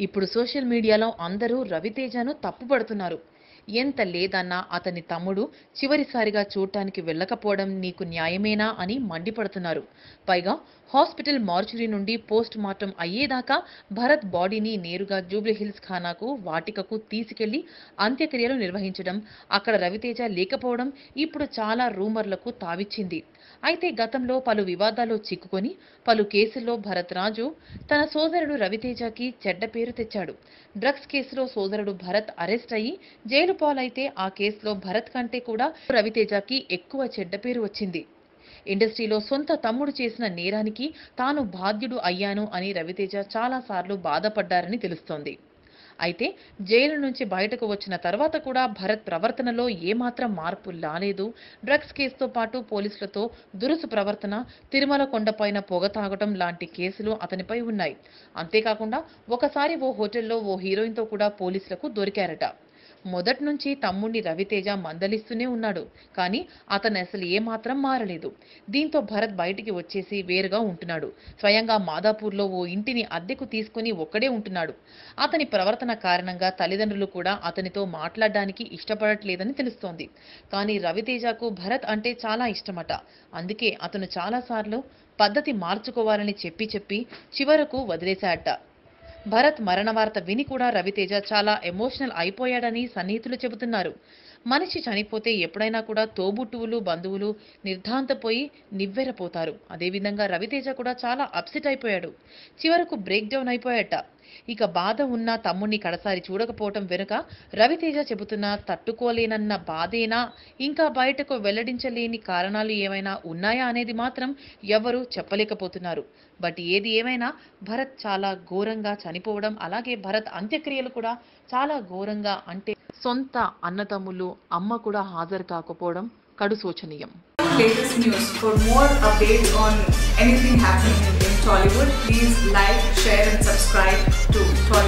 ఇప్పుడు సోషల్ మీడియాలో అందరూ రవితేజను తప్పుపడుతున్నారు. ఎంత లేదన్నా అతని తమ్ముడు చివరిసారిగా చూడటానికి వెళ్ళకపోవడం నీకు న్యాయమేనా అని మండిపడుతున్నారు. పైగా హాస్పిటల్ మార్చురీ నుండి పోస్ట్ మార్టం అయ్యేదాకా భరత్ బాడీని నేరుగా జూబ్లీహిల్స్ ఖానాకు వాటికకు తీసుకెళ్ళి అంత్యక్రియలు నిర్వహించడం అక్కడ రవితేజ లేకపోవడం ఇప్పుడు చాలా రూమర్లకు తావిచ్చింది. అయితే గతంలో పలు వివాదాల్లో చిక్కుకొని పలు కేసుల్లో భరత్ రాజు తన సోదరుడు రవితేజకి చెడ్డ పేరు తెచ్చాడు. డ్రగ్స్ కేసులో సోదరుడు భరత్ అరెస్ట్ అయ్యి జైలు పాలైతే ఆ కేసులో భరత్ కంటే కూడా రవితేజకి ఎక్కువ చెడ్డ పేరు వచ్చింది. ఇండస్ట్రీలో సొంత తమ్ముడు చేసిన నేరానికి తాను బాధ్యుడు అయ్యాను అని రవితేజ చాలాసార్లు బాధపడ్డారని తెలుస్తోంది. అయితే జైలు నుంచి బయటకు వచ్చిన తర్వాత కూడా భరత్ ప్రవర్తనలో ఏమాత్రం మార్పు రాలేదు. డ్రగ్స్ కేసుతో పాటు పోలీసులతో దురుసు ప్రవర్తన తిరుమల కొండపైన పొగ తాగటం లాంటి కేసులు అతనిపై ఉన్నాయి. అంతేకాకుండా ఒకసారి ఓ హోటల్లో ఓ హీరోయిన్తో కూడా పోలీసులకు దొరికారట. మొదటి నుంచి తమ్ముడిని రవితేజ మందలిస్తూనే ఉన్నాడు. కానీ అతను అసలు ఏమాత్రం మారలేదు. దీంతో భరత్ బయటికి వచ్చేసి వేరుగా ఉంటున్నాడు. స్వయంగా మాదాపూర్లో ఓ ఇంటిని అద్దెకు తీసుకుని ఒక్కడే ఉంటున్నాడు. అతని ప్రవర్తన కారణంగా తల్లిదండ్రులు కూడా అతనితో మాట్లాడడానికి ఇష్టపడట్లేదని తెలుస్తోంది. కానీ రవితేజకు భరత్ అంటే చాలా ఇష్టమట. అందుకే అతను చాలాసార్లు పద్ధతి మార్చుకోవాలని చెప్పి చెప్పి చివరకు వదిలేశాడట. భరత్ మరణ వార్త విని కూడా రవితేజ చాలా ఎమోషనల్ అయిపోయాడని సన్నిహితులు చెబుతున్నారు. మనిషి చనిపోతే ఎప్పుడైనా కూడా తోబుట్టువులు బంధువులు నిర్ధాంతపోయి నివ్వెరపోతారు. అదేవిధంగా రవితేజ కూడా చాలా అప్సెట్ అయిపోయాడు. చివరకు బ్రేక్ డౌన్ అయిపోయాట. ఇక బాధ ఉన్న తమ్ముణ్ణి కడసారి చూడకపోవటం వెనుక రవితేజ చెబుతున్న తట్టుకోలేనన్న బాధేనా? ఇంకా బయటకు వెల్లడించలేని కారణాలు ఏమైనా ఉన్నాయా? అనేది మాత్రం ఎవరూ చెప్పలేకపోతున్నారు. బట్ ఏది ఏమైనా భరత్ చాలా ఘోరంగా చనిపోవడం అలాగే భరత్ అంత్యక్రియలు కూడా చాలా ఘోరంగా అంటే సొంత అన్నతమ్ములు అమ్మ కూడా హాజరు కాకపోవడం కడు శోచనీయం. Tollywood. Please like, share and subscribe to Tollywood.